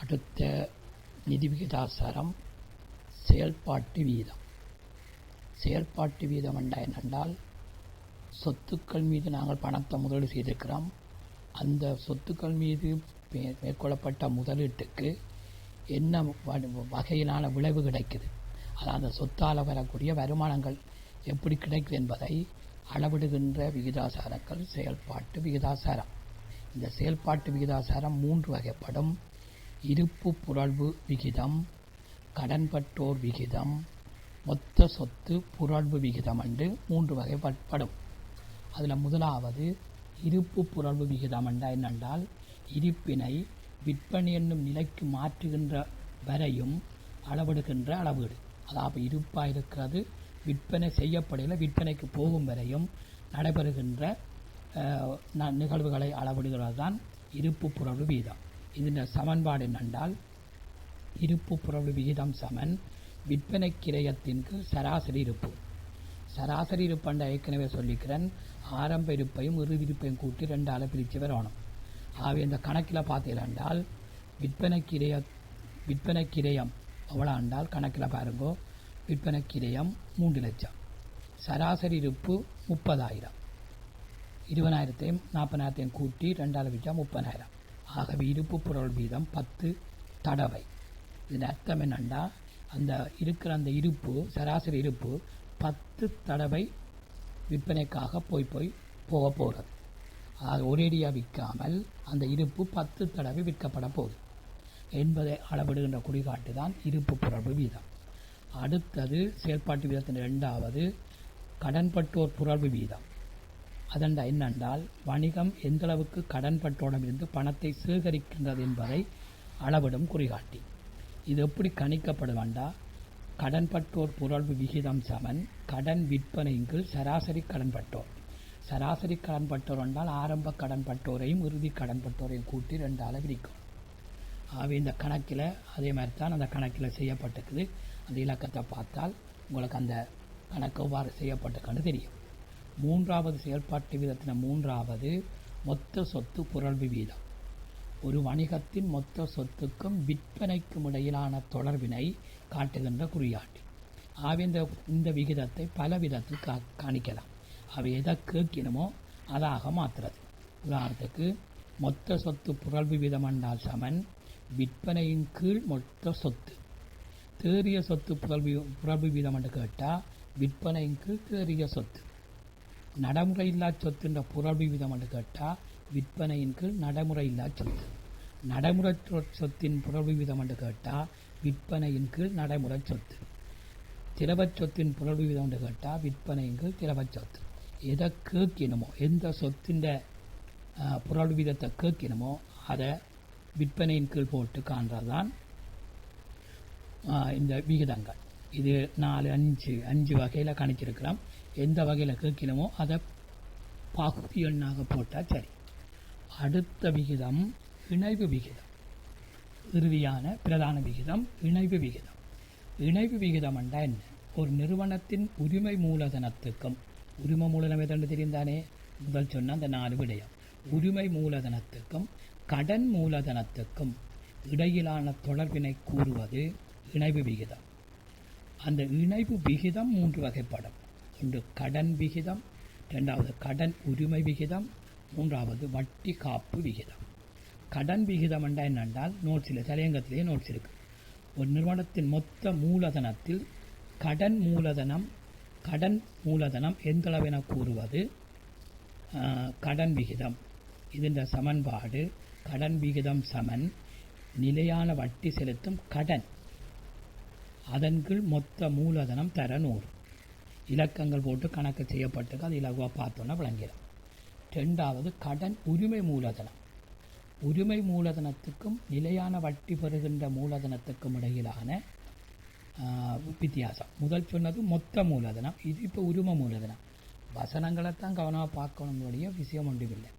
அடுத்த நிதி விகிதாசாரம் செயல்பாட்டு வீதம். செயல்பாட்டு வீதம் என்றால் என்னென்றால் சொத்துக்கள் மீது நாங்கள் பணத்தை முதலீடு செய்திருக்கிறோம். அந்த சொத்துக்கள் மீது மே- மேற்கொள்ளப்பட்ட முதலீட்டுக்கு என்ன வகையிலான விளைவு கிடைக்குது? அதாவது அந்த சொத்தால் வரக்கூடிய வருமானங்கள் எப்படி கிடைக்குது என்பதை அளவிடுகின்ற விகிதாசாரங்கள் செயல்பாட்டு விகிதாசாரம். இந்த செயல்பாட்டு விகிதாசாரம் மூன்று வகைப்படும். இருப்பு புரள்வு விகிதம் கடன்பட்டோர் விகிதம் மொத்த சொத்து புரள்வு விகிதம் என்று மூன்று வகைப்படும். அதில் முதலாவது இருப்பு புரள்வு விகிதம் என்றா என்னென்றால் இருப்பினை விற்பனை என்னும் நிலைக்கு மாற்றுகின்ற வரையும் அளவிடுகின்ற அளவீடு. அதாவது இருப்பாக இருக்கிறது விற்பனை செய்யப்படையில் விற்பனைக்கு போகும் வரையும் நடைபெறுகின்ற ந- நிகழ்வுகளை அளவிடுகிறது தான் இருப்பு புரள்வு வீதம் இதன் சமன்பாடு என்னென்றால் இருப்பு பொருள் விகிதம் சமன் விற்பனை கிரயத்தின்கு சராசரி இருப்பு. சராசரி இருப்பண்ட ஏற்கனவே சொல்லிக்கிறேன். ஆரம்ப இருப்பையும் இறுதி இருப்பையும் கூட்டி ரெண்டால் பிரித்து வரணும். ஆகவே இந்த கணக்கில் பார்த்தீங்கன்றால் விற்பனை கிரய விற்பனை கிரயம் எவ்வளோ ஆண்டால் கணக்கில் பாருங்கோ விற்பனை கிரயம் மூன்று லட்சம். சராசரி இருப்பு முப்பதாயிரம். இருபதாயிரத்தையும் நாற்பதாயிரத்தையும் கூட்டி ரெண்டாவது விட்டா முப்பதாயிரம். ஆகவே இருப்பு பொருள் வீதம் பத்து தடவை. இதன் அர்த்தம் என்னண்டா? அந்த இருக்கிற அந்த இருப்பு சராசரி இருப்பு பத்து தடவை விற்பனைக்காக போய் போய் போக போகிறது அது ஒரேடியாக விற்காமல் அந்த இருப்பு பத்து தடவை விற்கப்பட போகுது. என்பதை அளவிடுகின்ற குறிகாட்டு தான் இருப்பு புரள்வு வீதம். அடுத்தது செயல்பாட்டு வீதத்தின் இரண்டாவது கடன்பட்டோர் புரள்வு வீதம். அதண்டா என்னென்றால் வணிகம் எந்தளவுக்கு கடன்பட்டோடமிருந்து பணத்தை சேகரிக்கின்றது என்பதை அளவிடும் குறிகாட்டி. இது எப்படி கணிக்கப்படுவண்டா? கடன்பட்டோர் புரள்வு விகிதம் சமன் கடன் விற்பனையின் கீழ் சராசரி கடன்பட்டோர். சராசரி கடன்பட்டோர் என்றால் ஆரம்ப கடன்பட்டோரையும் இறுதி கடன்பட்டோரையும் கூட்டி ரெண்டு விரிக்கும் ஆகவே இந்த கணக்கில் அதே மாதிரி தான் அந்த கணக்கில் செய்யப்பட்டிருக்குது. அந்த இலக்கத்தை பார்த்தால் உங்களுக்கு அந்த கணக்கு எவ்வாறு செய்யப்பட்டிருக்குன்னு தெரியும். மூன்றாவது செயல்பாட்டு வீதத்தின மூன்றாவது மொத்த சொத்து புரள்வு வீதம். ஒரு வணிகத்தின் மொத்த சொத்துக்கும் விற்பனைக்கும் இடையிலான தொடர்பினை காட்டுகின்ற குறியாட்டி. ஆகவே இந்த இந்த விகிதத்தை பல விதத்தில் கா காணிக்கலாம். அவை எதை கேட்கணுமோ அதாக மாற்றுறது. உதாரணத்துக்கு மொத்த சொத்து புரள்வு வீதம் என்றால் சமன் விற்பனையின் கீழ் மொத்த சொத்து. தேறிய சொத்து புரள்வி புரள்வு வீதம் என்று கேட்டால் விற்பனையின் கீழ் தேறிய சொத்து. நடைமுறை இல்லா சொத்துன்ற புரள்வு வீதம் என்று கேட்டால் விற்பனையின் கீழ் நடைமுறை இல்லா சொத்து நடைமுறை சொத்தின் புரள்வு விதம் என்று கேட்டால் விற்பனையின் கீழ் நடைமுறை சொத்து. திரவச் சொத்தின் புரள்வு வீதம் என்று கேட்டால் விற்பனையின் கீழ் திரவச் சொத்து. எதை கேட்கணுமோ எந்த சொத்தின் புரள் வீதத்தை கேட்கணுமோ அதை விற்பனையின் கீழ் போட்டு காண்றது தான் இந்த விகிதங்கள். இது நாலு அஞ்சு அஞ்சு வகையில் கணிச்சிருக்கிறோம். எந்த வகையில் கேட்கணுமோ அதை பகுதி எண்ணாக போட்டால் சரி. அடுத்த விகிதம் இணைவு விகிதம். இறுதியான பிரதான விகிதம் இணைவு விகிதம். இணைவு விகிதம் என்றால் என்ன? ஒரு நிறுவனத்தின் உரிமை மூலதனத்துக்கும் உரிமை மூலதனம் எதென்று தெரிந்தானே? முதல் சொன்ன அந்த நாலு விடயம். உரிமை மூலதனத்துக்கும் கடன் மூலதனத்துக்கும் இடையிலான தொடர்பினை கூறுவது இணைவு விகிதம். அந்த இணைவு விகிதம் மூன்று வகைப்படும். ஒன்று கடன் விகிதம் ரெண்டாவது கடன் உரிமை விகிதம் மூன்றாவது வட்டி காப்பு விகிதம். கடன் விகிதம் என்றால் என்னென்றால் நோட்ஸில் தலையங்கத்திலேயே நோட்ஸ் இருக்குது ஒரு நிறுவனத்தின் மொத்த மூலதனத்தில் கடன் மூலதனம் கடன் மூலதனம் எந்தளவென கூறுவது? கடன் விகிதம். இதன் சமன்பாடு கடன் விகிதம் சமன் நிலையான வட்டி செலுத்தும் கடன். அதன் கீழ் மொத்த மூலதனம் தர நூறு. இலக்கங்கள் போட்டு கணக்கு செய்யப்பட்டிருக்கு. அது இலகுவாக பார்த்தோன்னா விளங்கிடும். ரெண்டாவது கடன் உரிமை மூலதனம். உரிமை மூலதனத்துக்கும் நிலையான வட்டி பெறுகின்ற மூலதனத்துக்கும் இடையிலான வித்தியாசம். முதல் சொன்னது மொத்த மூலதனம். இது இப்போ உரிமை மூலதனம். வசனங்களைத்தான் கவனமாக பார்க்கணுங்களுடைய விஷயம் ஒன்றுமில்லை.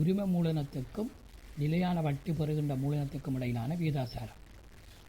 உரிமை மூலதனத்துக்கும் நிலையான வட்டி பெறுகின்ற மூலதனத்துக்கும் இடையிலான விகிதாசாரம்.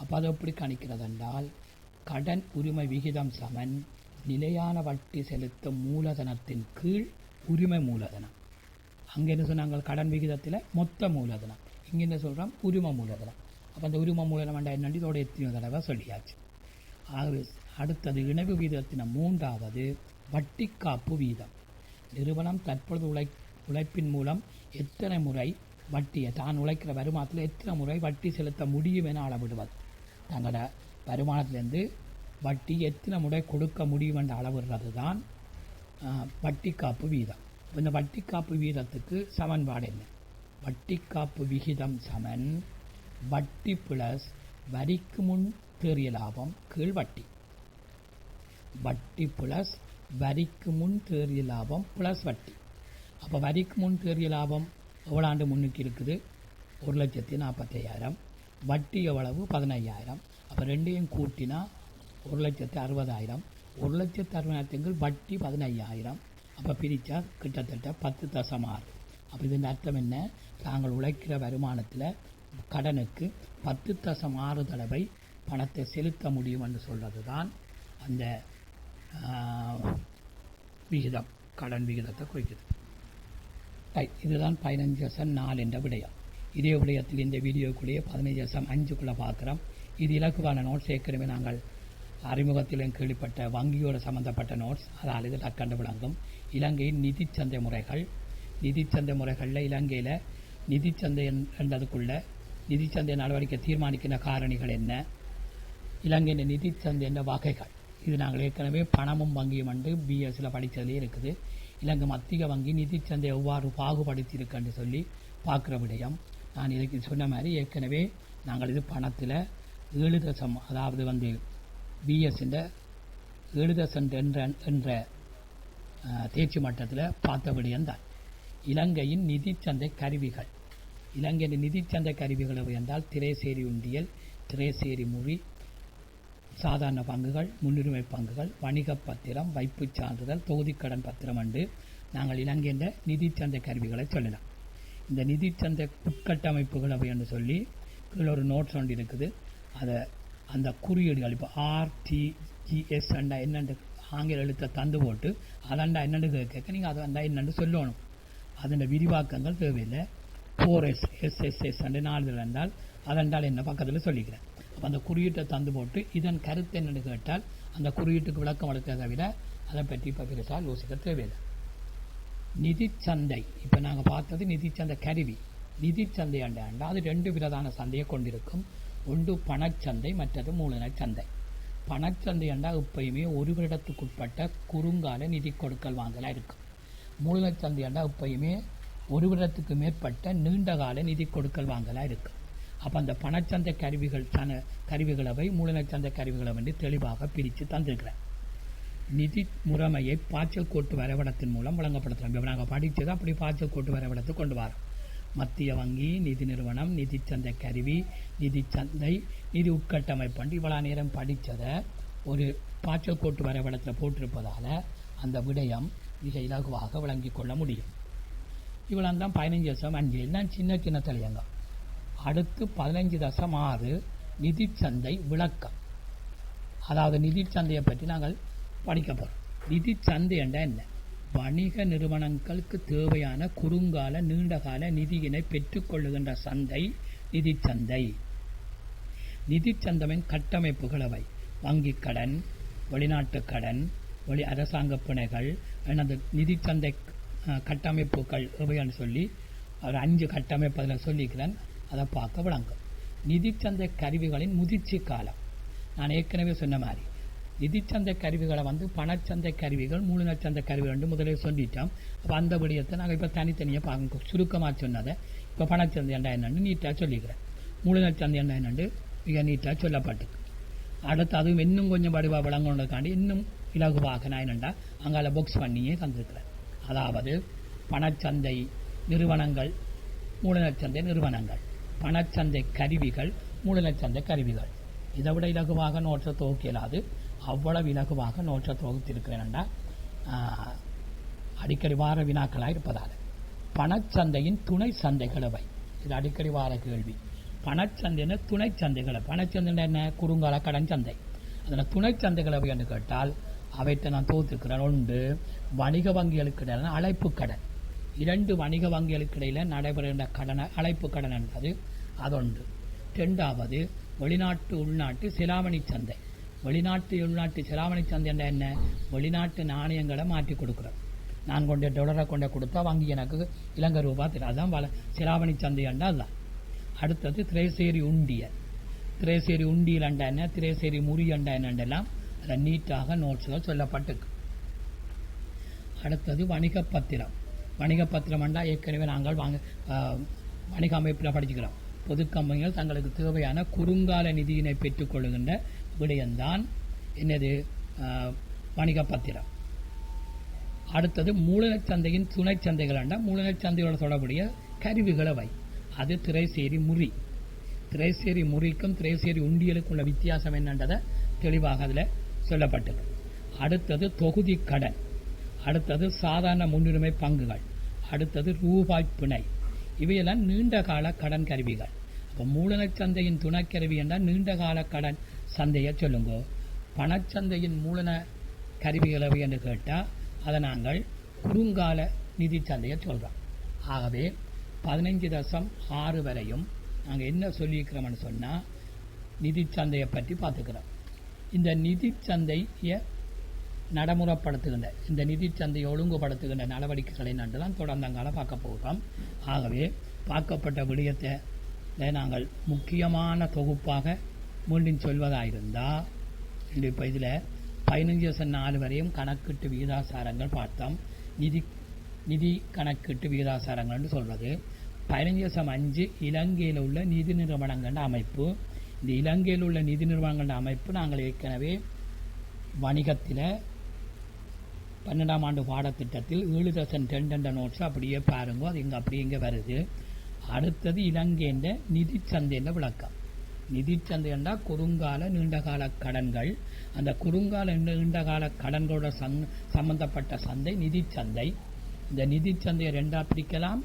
அப்போ அதை எப்படி கணிக்கிறதென்றால் கடன் உரிமை விகிதம் சமன். நிலையான வட்டி செலுத்தும் மூலதனத்தின் கீழ் உரிமை மூலதனம். அங்கே என்ன சொன்னாங்க? கடன் விகிதத்தில் மொத்த மூலதனம். இங்கே என்ன சொல்கிறோம் உரிமை மூலதனம். அப்போ அந்த உரிம மூலதனம் வேண்டாம் என்னண்டு இதோட எத்தனையோ தடவை சொல்லியாச்சு. ஆகவே அடுத்தது இணைவு வீதத்தின மூன்றாவது வட்டி காப்பு வீதம். நிறுவனம் தற்பொழுது உழை உழைப்பின் மூலம் எத்தனை முறை வட்டியை தான் உழைக்கிற வருமானத்தில் எத்தனை முறை வட்டி செலுத்த முடியும் என அளவிடுவது. தங்களோட வருமானத்திலேருந்து வட்டி எத்தனை முறை கொடுக்க முடியும் என்ற அளவிடுறது தான் வட்டி காப்பு வீதம் இந்த வட்டி காப்பு வீதத்துக்கு சமன்பாடு என்ன? வட்டி காப்பு விகிதம் சமன் வட்டி பிளஸ் வரிக்கு முன் தேறிய லாபம் கீழ் வட்டி. வட்டி பிளஸ் வரிக்கு முன் தேறிய லாபம் பிளஸ் வட்டி. அப்போ வரிக்கு முன் தேறிய லாபம் எவ்வளோ ஆண்டு முன்னுக்கு இருக்குது? ஒரு லட்சத்தி நாற்பத்தையாயிரம். வட்டி எவ்வளவு? பதினையாயிரம். அப்போ ரெண்டையும் கூட்டினா ஒரு லட்சத்து அறுபதாயிரம் ஒரு லட்சத்து அறுபதாயிரத்துங்கள் வட்டி பதினையாயிரம். அப்போ பிரித்தா கிட்டத்தட்ட பத்து தசம் ஆறு அப்போ இதன் அர்த்தம் என்ன? தாங்கள் உழைக்கிற வருமானத்தில் கடனுக்கு பத்து தசம் ஆறு தடவை பணத்தை செலுத்த முடியும் என்று சொல்கிறது தான் அந்த விகிதம் கடன் விகிதத்தை குறிக்கிறது ரைட் இதுதான் பதினஞ்சு வருஷம் நாலு என்ற விடயம். இதே விடயத்தில் இந்த வீடியோக்குள்ளேயே பதினஞ்சு வருஷம் அஞ்சுக்குள்ளே பார்க்குறோம். இது இலக்குவான நோட்ஸ் ஏற்கனவே நாங்கள் அறிமுகத்திலும் கேள்விப்பட்ட வங்கியோடு சம்பந்தப்பட்ட நோட்ஸ் அதால் இதில் கண்டு விளங்கும். இலங்கையின் நிதிச்சந்தை முறைகள். நிதிச்சந்தை முறைகளில் இலங்கையில் நிதிச்சந்தை என்றதுக்குள்ள நிதிச்சந்தை நடவடிக்கை தீர்மானிக்கின்ற காரணிகள் என்ன? இலங்கையின் நிதிச்சந்தை என்ற வகைகள். இது நாங்கள் ஏற்கனவே பணமும் வங்கியும் வந்து பிஎஸ்சில் படித்ததுலேயே இருக்குது. இலங்கை மத்திய வங்கி நிதிச்சந்தை எவ்வாறு பாகுபடுத்தி இருக்குன்னு சொல்லி பார்க்குற விடயம். நான் இதுக்கு சொன்ன மாதிரி ஏற்கனவே நாங்கள் இது பணத்தில் ஏழு தசம் அதாவது வந்து பிஎஸ்ன்ற எழுதசன் என்ற என்ற தேர்ச்சி மட்டத்தில் பார்த்தபடி என்றால் இலங்கையின் நிதிச்சந்தை கருவிகள். இலங்கையின் நிதிச்சந்தை கருவிகள் என்றால் திரைசேரி உண்டியல் திரைசேரி மொழி சாதாரண பங்குகள் முன்னுரிமை பங்குகள் வணிக பத்திரம் வைப்புச் சான்றிதழ் தொகுதிக்கடன் பத்திரம் என்று நாங்கள் இலங்கையின் நிதிச்சந்தை கருவிகளை சொல்லலாம். இந்த நிதிச்சந்தை உட்கட்டமைப்புகள் அவை என்று சொல்லி கீழே ஒரு நோட்ஸ் ஒன்று இருக்குது. அதை அந்த குறியீடுகள் இப்போ ஆர்டிஜிஎஸ் e, அண்டா என்னென்று ஆங்கில எழுத்தை தந்து போட்டு அதண்டா என்னென்னு கேட்க நீங்கள் அதை அந்த என்னென்னு சொல்லணும். அதன் விரிவாக்கங்கள் தேவையில்லை. ஃபோர் எஸ் எஸ்எஸ்எஸ் அண்டு நாலு என்றால் அதென்றால் என்ன பக்கத்தில் சொல்லிக்கிறேன். அப்போ அந்த குறியீட்டை தந்து போட்டு இதன் கருத்து என்னென்னு கேட்டால் அந்த குறியீட்டுக்கு விளக்கம் அளித்ததை விட அதை பற்றி இப்போ பெருசாக யோசிக்க தேவையில்லை. நிதிச்சந்தை இப்போ நாங்கள் பார்த்தது நிதிச்சந்தை கருவி. நிதிச்சந்தை அண்டாண்டா அது ரெண்டு விதமான சந்தையை கொண்டிருக்கும். ஒன்று பணச்சந்தை மற்றது மூலதன சந்தை. பணச்சந்தை என்றால் எப்பயுமே ஒரு வருடத்துக்குட்பட்ட குறுங்கால நிதி கொடுக்கல் வாங்கலாக இருக்கும். மூலதன சந்தை என்றால் எப்பயுமே ஒரு வருடத்துக்கு மேற்பட்ட நீண்டகால நிதி கொடுக்கல் வாங்கலாக இருக்கும். அப்போ அந்த பணச்சந்தை கருவிகள் சன கருவிகளவை மூலதனச்சந்தை கருவிகளை வந்து தெளிவாக பிரித்து தந்திருக்கிறேன் நிதி முறைமையை பாய்ச்சல் கோட்டு வரைபடத்தின் மூலம் வழங்கப்படுத்துகிறோம் இப்போ நாங்கள் படித்தது அப்படி பாய்ச்சல் கோட்டு வரைபடத்தை கொண்டு வரோம். மத்திய வங்கி நிதி நிறுவனம் நிதிச்சந்தை கருவி நிதிச்சந்தை நிதி உட்கட்டமைப்பு. இவ்வளோ நேரம் படித்ததை ஒரு பாய்ச்சல் கோட்டு வரைபடத்தில் போட்டிருப்பதால் அந்த விடயம் மிக இலகுவாக விளங்கி கொள்ள முடியும். இவ்வளோ தான் பதினஞ்சு தசம் அஞ்சு. எல்லாம் சின்ன சின்ன தலையங்கம் அடுத்து பதினஞ்சு தசம் ஆறு நிதிச்சந்தை விளக்கம். அதாவது நிதிச்சந்தையை பற்றி நாங்கள் படிக்க போகிறோம் நிதிச்சந்தை என்றால் என்ன? வணிக நிறுவனங்களுக்கு தேவையான குறுங்கால நீண்டகால நிதியினை பெற்றுக்கொள்ளுகின்ற சந்தை நிதிச்சந்தை நிதிச்சந்தையின் கட்டமைப்புகள் அவை. வங்கிக் கடன் வெளிநாட்டு கடன் வெளி அரசாங்க பிணைகள் எனது நிதிச்சந்தை கட்டமைப்புகள் எவைன்னு சொல்லி ஒரு அஞ்சு கட்டமைப்பு அதில் சொல்லிக்கிறேன். அதை பார்க்க விளங்கும். நிதிச்சந்தை கருவிகளின் முதிர்ச்சி காலம். நான் ஏற்கனவே சொன்ன மாதிரி நிதிச்சந்தை கருவிகளை வந்து பணச்சந்தை கருவிகள் மூலதனச்சந்தை கருவிகள் ரெண்டு முதலே சொல்லிட்டோம். அப்போ அந்த விடயத்தை நாங்கள் இப்போ தனித்தனியாக பார்க்க சுருக்கமாக சொன்னதை இப்போ பணச்சந்தை என்ன என்னன்னு நீட்டாக சொல்லிக்கிறேன். மூலதனச்சந்தை என்ன என்னன்னு மிக நீட்டாக சொல்லப்பட்டு அடுத்து அதுவும் இன்னும் கொஞ்சம் வடிவாக விளங்கணுக்காண்டி இன்னும் இலகுவாக நான் என்னண்டா அங்கால புக்ஸ் பண்ணியே தந்திருக்கிறேன். அதாவது பணச்சந்தை நிறுவனங்கள் மூலதனச்சந்தை நிறுவனங்கள் பணச்சந்தை கருவிகள் மூலதனச்சந்தை கருவிகள் இதை விட இலகுவாக நோற்ற துவக்கியலாது. அவ்வளவு இலகுவாக நோற்ற என்றால் அடிக்கடி வார வினாக்களாக இருப்பதால். பணச்சந்தையின் துணை சந்தைகள் அவை. இது அடிக்கடி வார கேள்வி. பணச்சந்தைன்னு துணை சந்தைகள். பணச்சந்தை என்ன? குறுங்கால கடன் சந்தை. அதில் துணை சந்தைகள் அவை என்று கேட்டால் அவைத்த நான் தொகுத்திருக்கிறேன் ஒன்று வணிக வங்கிகளுக்கு இடையிலான அழைப்பு கடன். இரண்டு வணிக வங்கிகளுக்கு இடையில் நடைபெறுகின்ற கடனை அழைப்பு கடன் என்பது. அதொன்று. ரெண்டாவது வெளிநாட்டு உள்நாட்டு சிலாமணி சந்தை. வெளிநாட்டு உள்நாட்டு செலாவணி சந்தை என்ன? வெளிநாட்டு நாணயங்களை மாற்றி கொடுக்குறோம் நான் கொண்ட டொலரை கொண்டு கொடுத்தா வங்கி எனக்கு இலங்கை ரூபா தரும் அதுதான் வள செலாவணி சந்தை அதுதான் அடுத்தது திரைசேரி உண்டிய திரைசேரி உண்டியில் அண்டா என்ன? திரைசேரி முறி அண்டா என்னெல்லாம் அதில் நீட்டாக நோட்ஸ்கள் சொல்லப்பட்டுக்கு அடுத்தது வணிக பத்திரம் வணிக பத்திரம் அண்டா ஏற்கனவே நாங்கள் வாங்க வணிக அமைப்பில் படிச்சுக்கிறோம். பொது கம்பெனிகள் தங்களுக்கு தேவையான குறுங்கால நிதியினை பெற்றுக்கொள்கின்ற விடயம்தான் என்னது வணிக பத்திரம் அடுத்தது மூலதனச் சந்தையின் துணை சந்தைகள் என்றால் சந்தையோட தொடர்புடைய கருவிகளை வை. அது திரைசேரி முறி. திரைசேரி முறிக்கும் திரைசேரி உண்டியலுக்கும் உள்ள வித்தியாசம் என்னன்றதை தெளிவாக அதில் சொல்லப்பட்டது. அடுத்தது தொகுதி கடன். அடுத்தது சாதாரண முன்னுரிமை பங்குகள். அடுத்தது ரூபாய் பிணை. இவையெல்லாம் நீண்ட கால கடன் கருவிகள். இப்போ மூலதனச் சந்தையின் துணைக்கருவி என்றால் நீண்ட கால கடன். சந்தையை சொல்லுங்க. பணச்சந்தையின் மூலன கருவிகள் எவை என்று கேட்டால் அதை நாங்கள் குறுங்கால நிதி சந்தையை சொல்கிறோம் ஆகவே பதினைஞ்சு தசம் ஆறு வரையும் நாங்கள் என்ன சொல்லியிருக்கிறோம்னு சொன்னால் நிதி சந்தையை பற்றி பார்த்துக்கிறோம். இந்த நிதி சந்தையை நடைமுறைப்படுத்துகின்ற இந்த நிதி சந்தையை ஒழுங்குபடுத்துகின்ற நடவடிக்கைகளை நன்றுதான் தொடர்ந்தங்கால பார்க்க போகிறோம். ஆகவே பார்க்கப்பட்ட விடயத்தை நாங்கள் முக்கியமான தொகுப்பாக மீண்டும் சொல்வதாயிருந்தால் இப்போ இதில் பதினஞ்சு வருஷம் நாலு வரையும் கணக்கிட்டு விகிதாசாரங்கள் பார்த்தோம். நிதி நிதி கணக்கிட்டு விகிதாசாரங்கள்னு சொல்கிறது பதினஞ்சு வருஷம் அஞ்சு இலங்கையில் உள்ள நிதி நிறுவனங்கள் அமைப்பு. இந்த இலங்கையில் உள்ள நிதி நிறுவனங்கள் அமைப்பு நாங்கள் ஏற்கனவே வணிகத்தில் பன்னெண்டாம் ஆண்டு பாடத்திட்டத்தில் ஏழு தசன் ரெண்டு நோட்ஸ் அப்படியே பாருங்க அது இங்கே அப்படியே இங்கே வருது. அடுத்தது இலங்கைன்ற நிதி சந்தையில் விளக்கம். நிதிச்சந்தை என்றால் குறுங்கால நீண்டகால கடன்கள். அந்த குறுங்கால நீண்டகால கடன்களோட சங் சம்பந்தப்பட்ட சந்தை நிதிச்சந்தை. இந்த நிதிச்சந்தையை ரெண்டாக ரெண்டா பிரிக்கலாம்.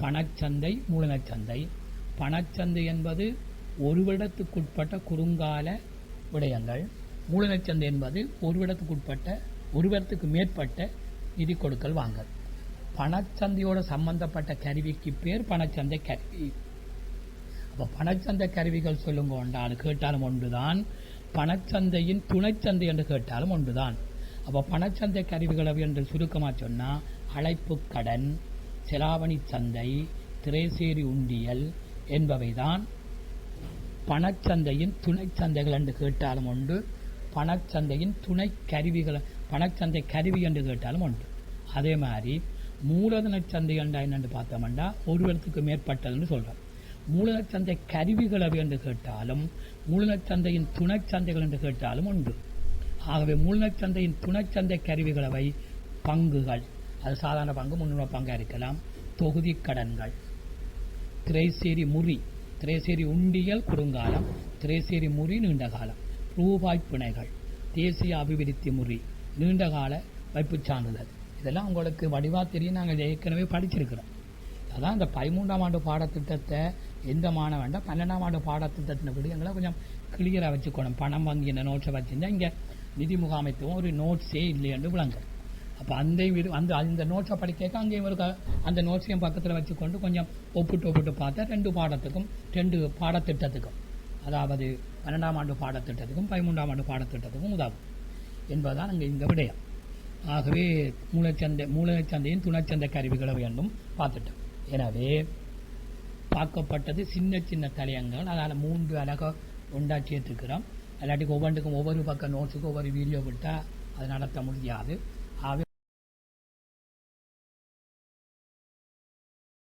பணச்சந்தை மூலதனச்சந்தை. பணச்சந்தை என்பது ஒரு வருடத்துக்குட்பட்ட குறுங்கால விடயங்கள். மூலதனச்சந்தை என்பது ஒரு வருடத்துக்குட்பட்ட ஒரு வருடத்துக்கு மேற்பட்ட நிதி கொடுக்கல் வாங்கல். பணச்சந்தையோட சம்பந்தப்பட்ட கருவிக்கு பேர் பணச்சந்தை கருவி. அப்போ பணச்சந்தை கருவிகள் சொல்லுங்க ஒன்றால் கேட்டாலும் ஒன்றுதான். பணச்சந்தையின் துணைச்சந்தை என்று கேட்டாலும் ஒன்றுதான். அப்போ பணச்சந்தை கருவிகள் என்று சுருக்கமாக சொன்னால் அழைப்பு கடன் செலாவணி சந்தை திரைசேரி உண்டியல் என்பவைதான் பணச்சந்தையின் துணை சந்தைகள் என்று கேட்டாலும் உண்டு பணச்சந்தையின் துணை கருவிகள் பணச்சந்தை கருவி என்று கேட்டாலும் உண்டு அதே மாதிரி மூலதன சந்தை என்றா என்னென்று பார்த்தோம்னா ஒருவருக்கு மேற்பட்டதுன்னு சொல்கிறோம் மூலதன சந்தை கருவிகள் அவை என்று கேட்டாலும் மூலதன சந்தையின் துணை சந்தைகள் என்று கேட்டாலும் உண்டு. ஆகவே மூலதன சந்தையின் துணை சந்தை கருவிகள் அவை பங்குகள். அது சாதாரண பங்கு முன்னூறு பங்காக இருக்கலாம். தொகுதி கடன்கள். திரைசேரி முறி. திரைசேரி உண்டியல் குறுங்காலம் திரைசேரி முறி நீண்ட காலம். ரூபாய் பிணைகள். தேசிய அபிவிருத்தி முறி. நீண்டகால வைப்பு வைப்புச் சான்றிதழ். இதெல்லாம் உங்களுக்கு வடிவா தெரியும். நாங்கள் ஏற்கனவே படிச்சிருக்கிறோம். அதான் இந்த பதிமூன்றாம் ஆண்டு பாடத்திட்டத்தை எந்த மாணவன்டா பன்னெண்டாம் ஆண்டு பாடத்திட்டத்தின் விடயங்களை கொஞ்சம் கிளியராக வச்சுக்கணும். பணம் வங்கி இந்த நோட்ஸை வச்சுருந்தா இங்கே நிதி முகாமைத்துவம் ஒரு நோட்ஸே இல்லையென்று விளங்க அப்போ அந்த வீடு அந்த அந்த நோட்ஸை படிக்க அங்கேயும் ஒரு க- அந்த நோட்ஸையும் பக்கத்தில் வச்சுக்கொண்டு கொஞ்சம் ஒப்பிட்டு ஒப்பிட்டு பார்த்தா ரெண்டு பாடத்துக்கும் ரெண்டு பாடத்திட்டத்துக்கும் அதாவது பன்னெண்டாம் ஆண்டு பாடத்திட்டத்துக்கும் பதிமூன்றாம் ஆண்டு பாடத்திட்டத்துக்கும் உதவும் என்பதுதான் அங்கே இந்த விடயம். ஆகவே மூலச்சந்தை மூலச்சந்தையின் துணைச்சந்தை கருவிகளை வேண்டும் பார்த்துட்டோம். எனவே பார்க்கப்பட்டது சின்ன சின்ன தலையங்கள். அதால் மூன்று அழகாக உண்டாச்சிட்டு இருக்கிறோம் இல்லாட்டிக்கு ஒவ்வொன்றுக்கும் ஒவ்வொரு பக்கம் நோட்ஸுக்கும் ஒவ்வொரு வீடியோ விட்டால் அது நடத்த முடியாது.